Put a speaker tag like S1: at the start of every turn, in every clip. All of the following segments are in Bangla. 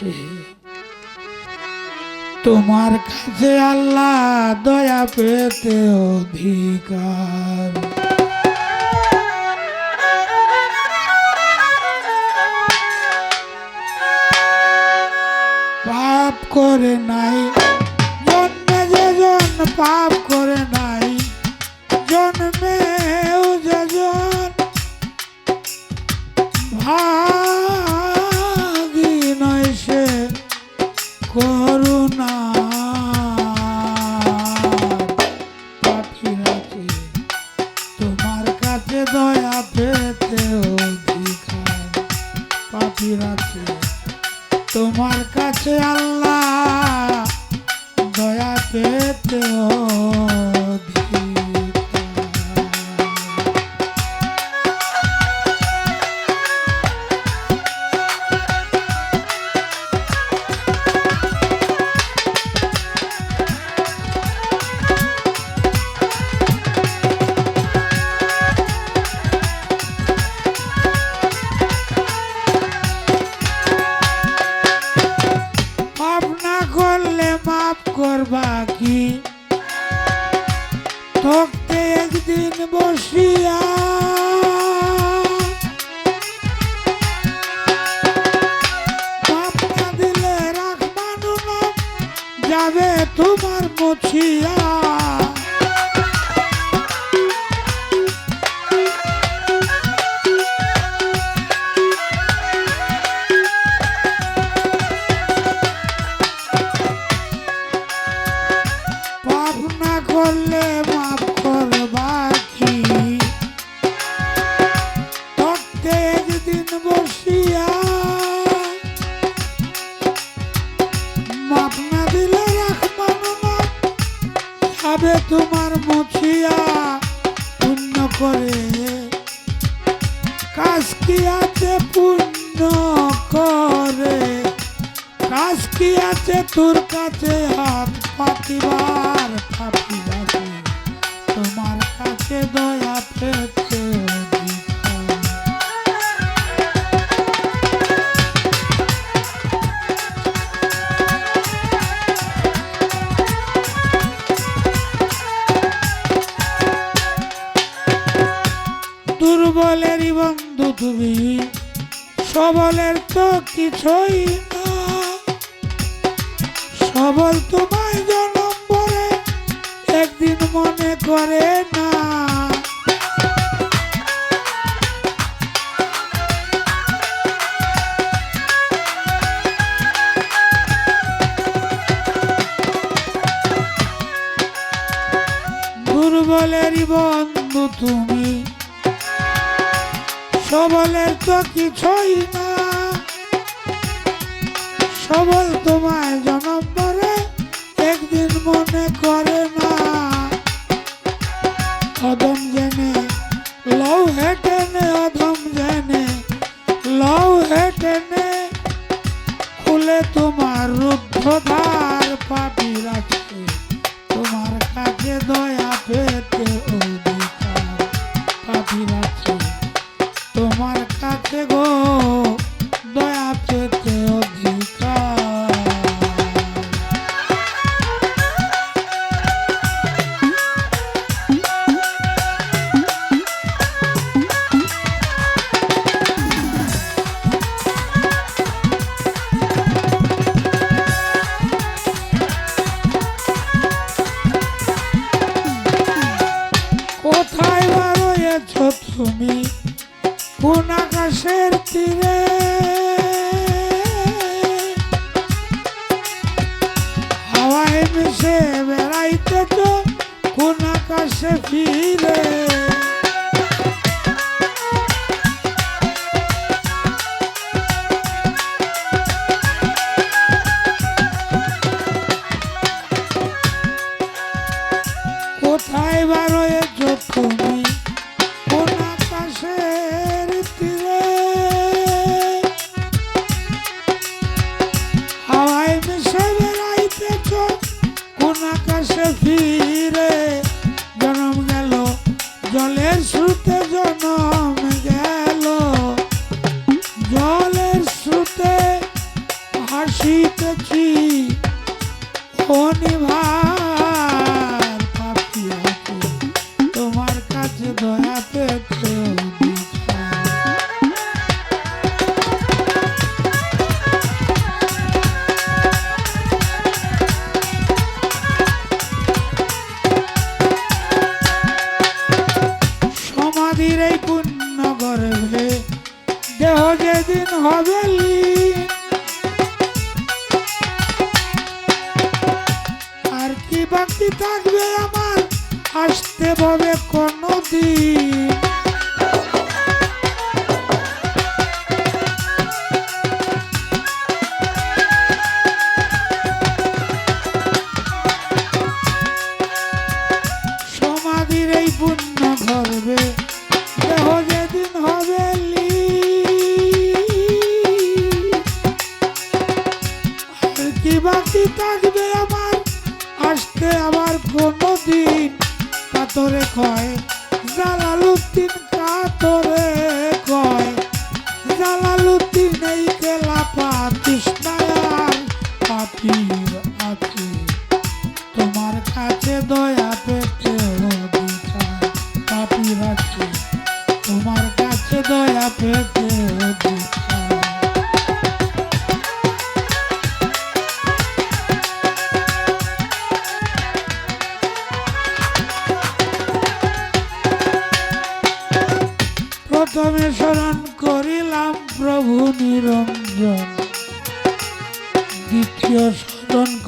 S1: আছে। তোমার কাছে আল্লাহ দয়া পেতে অধিকার। পাপ করে নাই, জন্মে যে পাপ করে নাই তোমার দয়া পেতে অধিকার পাখিরাছে তোমার কাছে আল্লাহ দয়া পেতে করলে করবা কি আছে তোর কাছে হাত পাতিবার তোমার কাছে দয়া পেতে অধিকার। দুর্বলেরই বন্ধু তুমি, সবলের তো কিছুই সবল তোমায় জনম পরে, একদিন মনে করে না। দুর্বলেরই বন্ধু তুমি, সবলের তো কিছুই না। তীরে হাওয়ায় মিশে বেড়াইতে তো কোন আকাশে ফিরে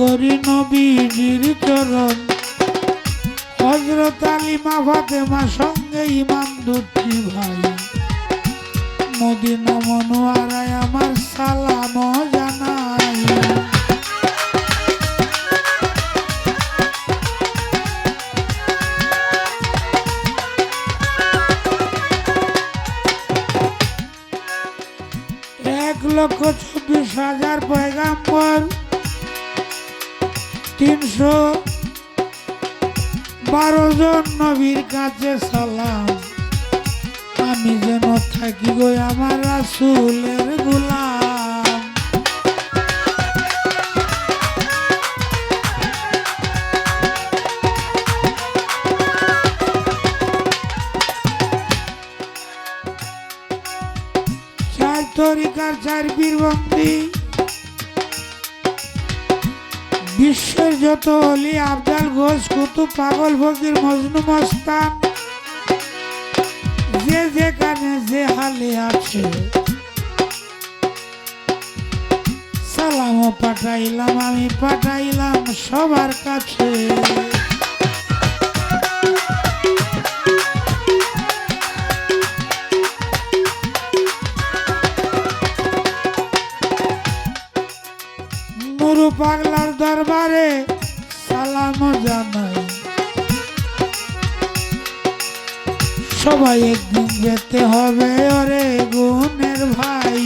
S1: করি নবীজির চরণ। হজরত আলিমা ফাতেমা সঙ্গে ইমাম দুটি ভাই। মদিনা মনোয়ারায় আমার সালাম জানাই। এক লক্ষ চব্বিশ হাজার পয়গাম্বর তিনশো বারো জন নবীর কাছে সালাম। আমি যেন থাকি গো আমার রাসুলের গুলাম। চার তরিকার চার বীরবন্দি বিশ্বের যত অলি, আফজাল ঘোষ কুতুব, পাগল, ফকির, মজনু, মস্তান, যে যেখানে, যে হালে আছে। সালামও পাঠাইলাম, আমি পাঠাইলাম সবার কাছে। সবাই একদিন যেতে হবে ওরে গুণের ভাই।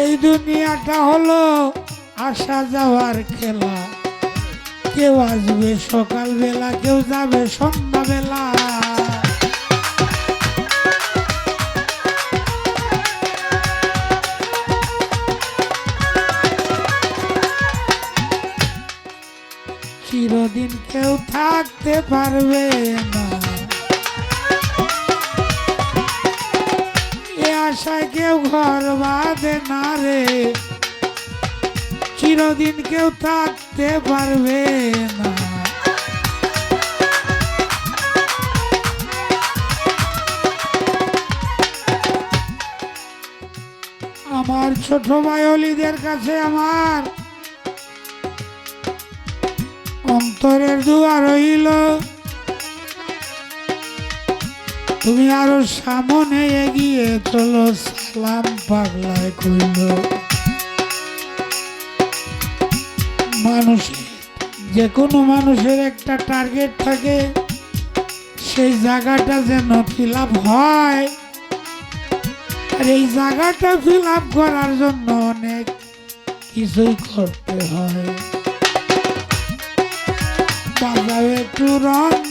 S1: এই দুনিয়াটা হলো আসা যাওয়ার খেলা। কেউ আসবে সকালবেলা, কেউ যাবে সন্ধ্যাবেলা। চিরদিন কেউ থাকতে পারবে না। এ আশায় কেউ ঘর বাঁধে না রে। চিরদিন কেউ থাকতে পারবে না। আমার ছোট ভাই অলিদের কাছে আমার অন্তরের দুয়ার রইল তুমি আরও সামনে এগিয়ে চলো, সালাম পাগলায় কইল। মানুষ যে কোনো মানুষের একটা টার্গেট থাকে, সেই জায়গাটা যেন ফিল হয়। আর এই জায়গাটা ফিল করার জন্য অনেক কিছুই করতে হয়। বাজাও একটু রঙ্গে